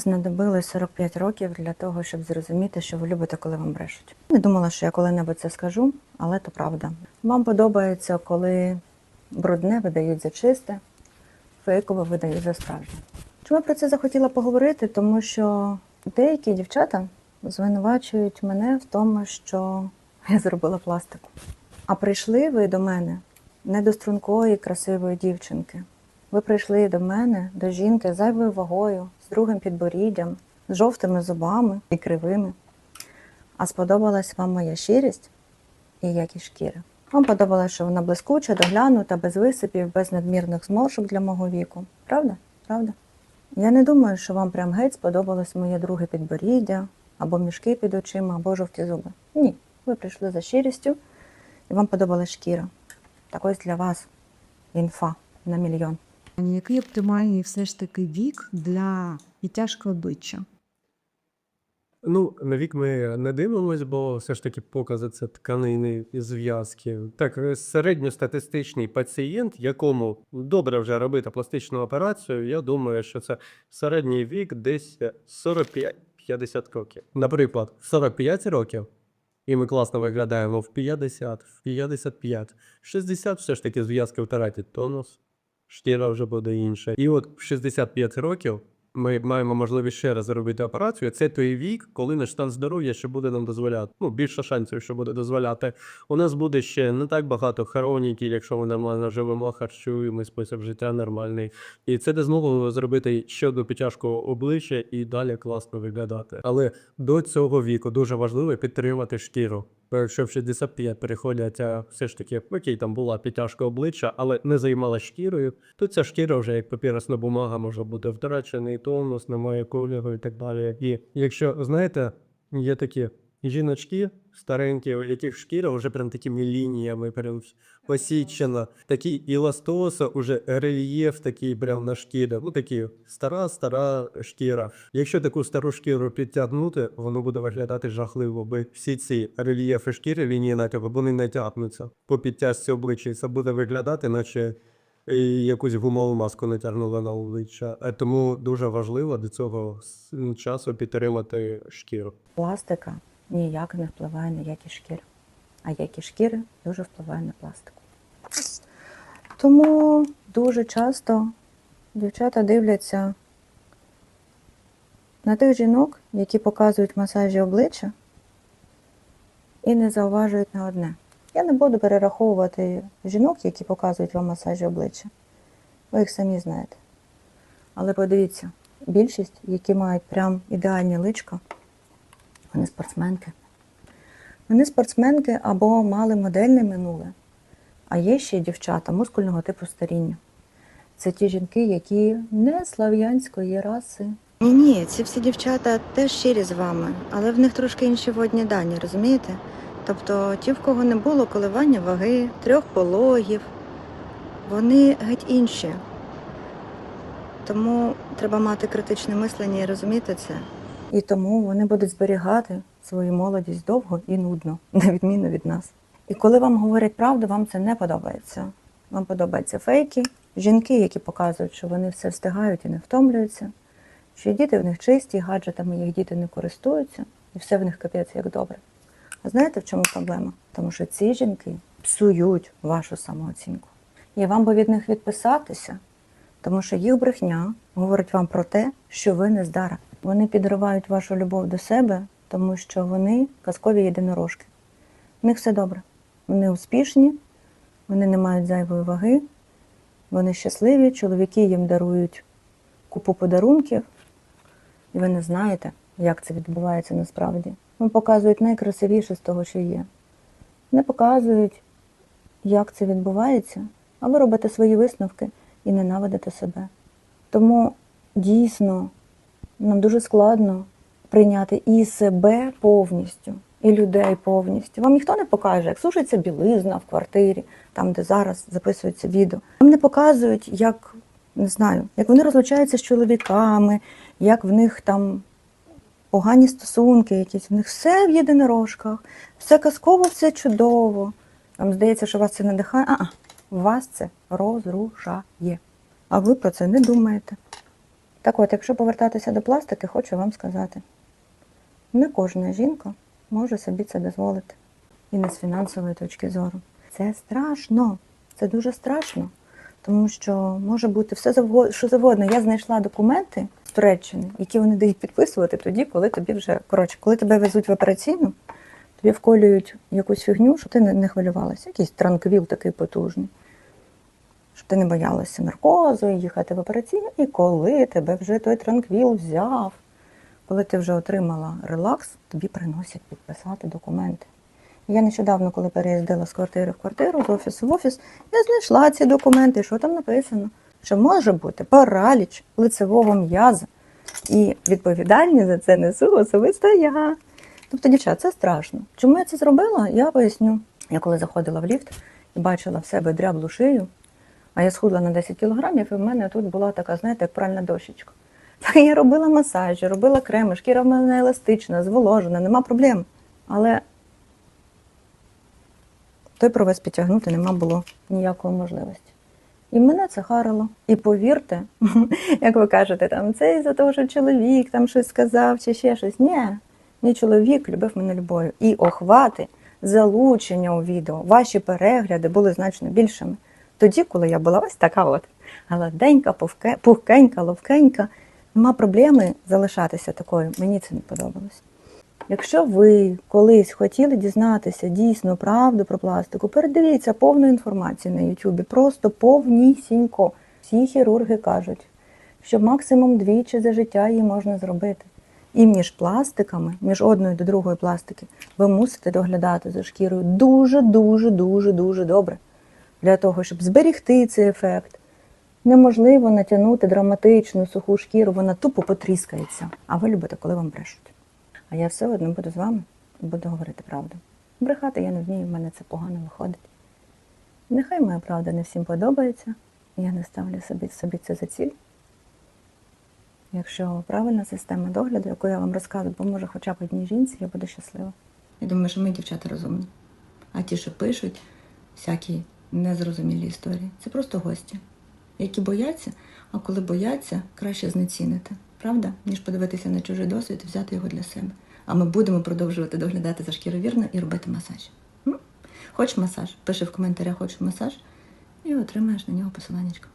знадобилось 45 років для того, щоб зрозуміти, що ви любите, коли вам брешуть. Не думала, що я коли-небудь це скажу, але то правда. Вам подобається, коли брудне видають за чисте, фейкове видають за справжнє. Чому я про це захотіла поговорити? Тому що деякі дівчата звинувачують мене в тому, що я зробила пластику. А прийшли ви до мене не до стрункої, красивої дівчинки. Ви прийшли до мене, до жінки зайвою вагою, з другим підборіддям, з жовтими зубами і кривими. А сподобалась вам моя щирість і якість шкіри. Вам подобалось, що вона блискуча, доглянута, без висипів, без надмірних зморшок для мого віку. Правда? Правда? Я не думаю, що вам прям геть сподобалось моє друге підборіддя, або мішки під очима, або жовті зуби. Ні. Ви прийшли за щирістю, і вам подобалась шкіра. Так ось для вас інфа на мільйон. Який оптимальний все ж таки вік для відтяжки обличчя? Ну, на вік ми не дивимось, бо все ж таки покази це тканини і зв'язки. Так, е, середньостатистичний пацієнт, якому добре вже робити пластичну операцію, я думаю, що це середній вік десь 45-50 років. Наприклад, 45 років, і ми класно виглядаємо в 50, в 55, 60 все ж таки зв'язки втратять тонус, шкіра вже буде інша. І от в 65 років ми маємо можливість ще раз зробити операцію. Це той вік, коли наш стан здоров'я ще буде нам дозволяти. Ну, більше шансів, що буде дозволяти. У нас буде ще не так багато хроніків, якщо ми нормально живемо, харчуємо, спосіб життя нормальний. І це дасть змогу зробити ще одну підтяжку обличчя і далі класно виглядати. Але до цього віку дуже важливо підтримати шкіру. Якщо в 65 переходять, все ж таки, окей, там була підтяжка обличчя, але не займала шкірою, то ця шкіра вже як папіросна бумага може бути втрачений тонус, немає кольору і так далі. І якщо знаєте, є такі жіночки старенькі, яких шкіра вже прям такими лініями прям посічена, такий іластоса, уже рельєф такий прям на шкірі. Ну такі стара, стара шкіра. Якщо таку стару шкіру підтягнути, воно буде виглядати жахливо, бо всі ці рельєфи шкіри лінії натягу, вони не тягнуться по підтяжці обличчя. І це буде виглядати, наче е, якусь гумову маску натягнули на обличчя. Е, Тому дуже важливо до цього часу підтримати шкіру. Пластика ніяк не впливає на якість шкіри, а якість шкіри дуже впливає на пластику. Тому дуже часто дівчата дивляться на тих жінок, які показують масажі обличчя, і не зауважують на одне. Я не буду перераховувати жінок, які показують вам масажі обличчя. Ви їх самі знаєте. Але подивіться, більшість, які мають прям ідеальні личка, вони спортсменки. Вони спортсменки або мали модельне минуле, а є ще дівчата мускульного типу старіння. Це ті жінки, які не слав'янської раси. Ні, ні, ці всі дівчата теж щирі з вами, але в них трошки інші водні дані, розумієте? Тобто ті, в кого не було коливання ваги, трьох пологів, вони геть інші. Тому треба мати критичне мислення і розуміти це. І тому вони будуть зберігати свою молодість довго і нудно, на відміну від нас. І коли вам говорять правду, вам це не подобається. Вам подобаються фейки, жінки, які показують, що вони все встигають і не втомлюються, що діти в них чисті, гаджетами їх діти не користуються, і все в них капець як добре. А знаєте, в чому проблема? Тому що ці жінки псують вашу самооцінку. І вам би від них відписатися, тому що їх брехня говорить вам про те, що ви не здара. Вони підривають вашу любов до себе, тому що вони казкові єдинорожки. В них все добре. Вони успішні, вони не мають зайвої ваги, вони щасливі, чоловіки їм дарують купу подарунків, і ви не знаєте, як це відбувається насправді. Вони показують найкрасивіше з того, що є. Не показують, як це відбувається, а ви робите свої висновки і ненавидите себе. Тому дійсно нам дуже складно прийняти і себе повністю, і людей повністю. Вам ніхто не покаже, як сушиться білизна в квартирі, там, де зараз записується відео. Вам не показують, як не знаю, як вони розлучаються з чоловіками, як в них там погані стосунки, якісь в них все в єдинорожках, все казково, все чудово. Вам здається, що вас це надихає, а вас це розрушає. А ви про це не думаєте. Так от, якщо повертатися до пластики, хочу вам сказати: не кожна жінка може собі це дозволити. І не з фінансової точки зору. Це страшно. Це дуже страшно. Тому що може бути все що завгодно. Я знайшла документи з Туреччини, які вони дають підписувати тоді, коли тобі вже коротше, коли тебе везуть в операційну, тобі вколюють якусь фігню, щоб ти не хвилювалася. Якийсь транквіл такий потужний. Щоб ти не боялася наркозу, і їхати в операційну. І коли тебе вже той транквіл взяв, коли ти вже отримала релакс, тобі приносять підписати документи. Я нещодавно, коли переїздила з квартири в квартиру, з офісу в офіс, я знайшла ці документи. Що там написано? Що може бути параліч лицевого м'яза. І відповідальність за це несу особисто я. Тобто, дівчат, це страшно. Чому я це зробила? Я поясню. Я коли заходила в ліфт і бачила в себе дряблу шию, а я схудла на 10 кілограмів, і в мене тут була така, знаєте, як пральна дощечка. Так я робила масажі, робила креми, шкіра в мене еластична, зволожена, нема проблем. Але той провес підтягнути нема було ніякої можливості. І мене це харило. І повірте, як ви кажете, там це із-за того, що чоловік там щось сказав чи ще щось. Ні, мій чоловік любив мене любов'ю. І охвати, залучення у відео, ваші перегляди були значно більшими. Тоді, коли я була ось така от гладенька, пухкенька, ловкенька, нема проблеми залишатися такою. Мені це не подобалось. Якщо ви колись хотіли дізнатися дійсно правду про пластику, передивіться повну інформацію на Ютубі, просто повнісінько. Всі хірурги кажуть, що максимум двічі за життя її можна зробити. І між пластиками, між одною до другої пластики, ви мусите доглядати за шкірою дуже, дуже, дуже, дуже добре. Для того, щоб зберігти цей ефект. Неможливо натягнути драматичну суху шкіру, вона тупо потріскається. А ви любите, коли вам брешуть. А я все одно буду з вами і буду говорити правду. Брехати я не вмію, в мене це погано виходить. Нехай моя правда не всім подобається, я не ставлю собі, собі це за ціль. Якщо правильна система догляду, яку я вам розказую, поможе хоча б одній жінці, я буду щаслива. Я думаю, що ми дівчата розумні. А ті, що пишуть всякі незрозумілі історії, це просто гості, які бояться, а коли бояться, краще знецінити. Правда? Ніж подивитися на чужий досвід і взяти його для себе. А ми будемо продовжувати доглядати за шкіровірно і робити масаж. Хоч масаж? Пиши в коментарях, хочу масаж, і отримаєш на нього посиланнячко.